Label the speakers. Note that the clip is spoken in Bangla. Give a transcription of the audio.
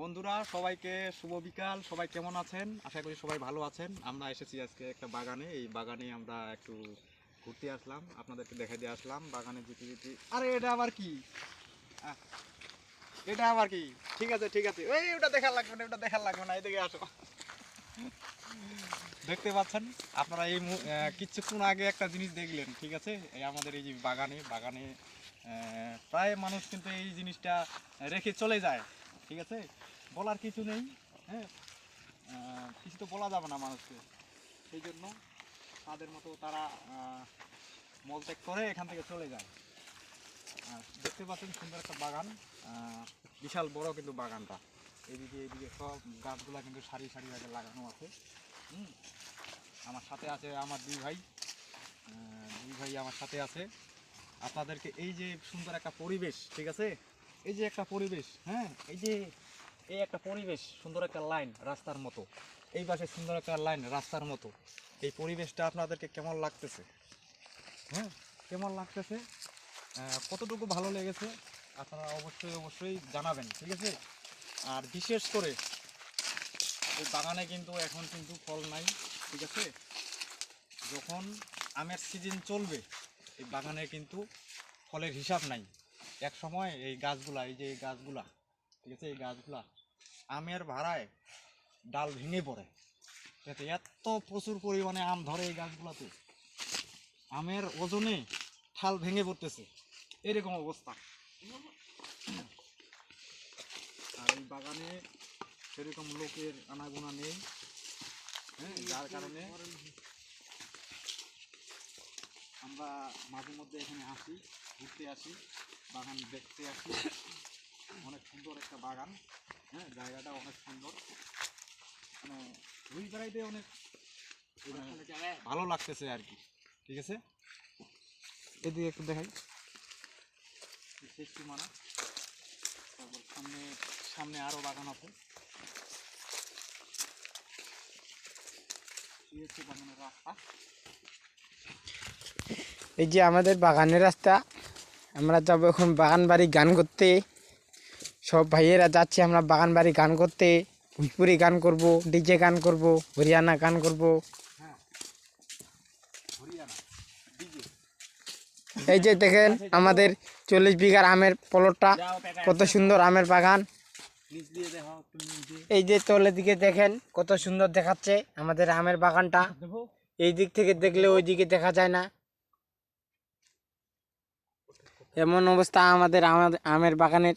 Speaker 1: বন্ধুরা, সবাইকে শুভ বিকাল। সবাই কেমন আছেন? আশা করি সবাই ভালো আছেন। আমরা এসেছি আজকে একটা বাগানে। এই বাগানে আমরা একটু ঘুরতে আসলাম। আপনাদেরকে দেখাই দিয়ে আসলাম। বাগানে যেতে যেতে আরে, এটা আবার কি? এটা আবার কি? ঠিক আছে ঠিক আছে। এই, ওটা দেখার লাগবে না, ওটা দেখার লাগবে না। এদিকে আসো। দেখতে পাচ্ছেন? আপনারা এই কিছুক্ষণ আগে একটা জিনিস দেখলেন, ঠিক আছে? এই আমাদের এই যে বাগানে বাগানে প্রায় মানুষ কিন্তু এই জিনিসটা রেখে চলে যায়। ঠিক আছে? বলার কিছু নেই হ্যাঁ? কিছু তো বলা যাবে না মানুষকে। সেই জন্য তাদের মতো তারা মলত্যাগ করে এখান থেকে চলে যায়। আর দেখতে পাচ্ছেন সুন্দর একটা বাগান বিশাল বড় কিন্তু বাগানটা। এদিকে এদিকে সব গাছগুলা কিন্তু সারি সারি সারিভাবে লাগানো আছে। হুম? আমার সাথে আছে আমার দুই ভাই। দুই ভাই আমার সাথে আছে। আপনাদেরকে এই যে সুন্দর একটা পরিবেশ, ঠিক আছে? এই যে একটা পরিবেশ হ্যাঁ? এই যে এই একটা পরিবেশ, সুন্দর একটা লাইন রাস্তার মতো। এই পাশে সুন্দর একটা লাইন রাস্তার মতো। এই পরিবেশটা আপনাদেরকে কেমন লাগতেছে? হ্যাঁ কেমন লাগতেছে? কতটুকু ভালো লেগেছে? আপনারা অবশ্যই অবশ্যই জানাবেন, ঠিক আছে? আর বিশেষ করে এই বাগানে কিন্তু এখন কিন্তু ফল নাই, ঠিক আছে? যখন আমের সিজন চলবে, এই বাগানে কিন্তু ফলের হিসাব নাই। এক সময় এই গাছগুলা, এই যে এই গাছগুলা, ঠিক আছে, এই গাছগুলা আমের ভাড়ায় ডাল ভেঙে পড়ে। যাতে এত প্রচুর পরিমাণে আম ধরে এই গাছগুলাতে। আমের ওজনে ঠাল ভেঙে পড়তেছে। এরকম অবস্থা। আর এই বাগানে সেরকম লোকের আনাগোনা নেই। হ্যাঁ যার কারণে আমরা মাঝে মধ্যে এখানে আসি, ঘুরতে আসি। বাগান দেখতে আসি। অনেক সুন্দর একটা বাগান। হ্যাঁ জায়গাটা অনেক সুন্দর। মানে ঘুরি বেড়াইতে অনেক ভালো লাগতেছে আর কি। ঠিক আছে? এদিকে একটু দেখাই। শেষটি মানা তারপর সামনে সামনে আরও বাগান আছে। এই
Speaker 2: যে আমাদের বাগানের রাস্তা আমরা যাব এখন বাগান বাড়ি গান করতে। সব ভাইয়েরা যাচ্ছে, আমরা বাগান বাড়ি গান করতে। ভোজপুরি গান করব, ডিজে গান করব, হরিয়ানা গান করব। এই যে দেখেন আমাদের চল্লিশ বিঘার আমের পলটটা, কত সুন্দর আমের বাগান। এই যে তলের দিকে দেখেন, কত সুন্দর দেখাচ্ছে আমাদের আমের বাগানটা। এই দিক থেকে দেখলে ওই দিকে দেখা যায় না। এমন অবস্থা আমাদের আমাদের আমের বাগানের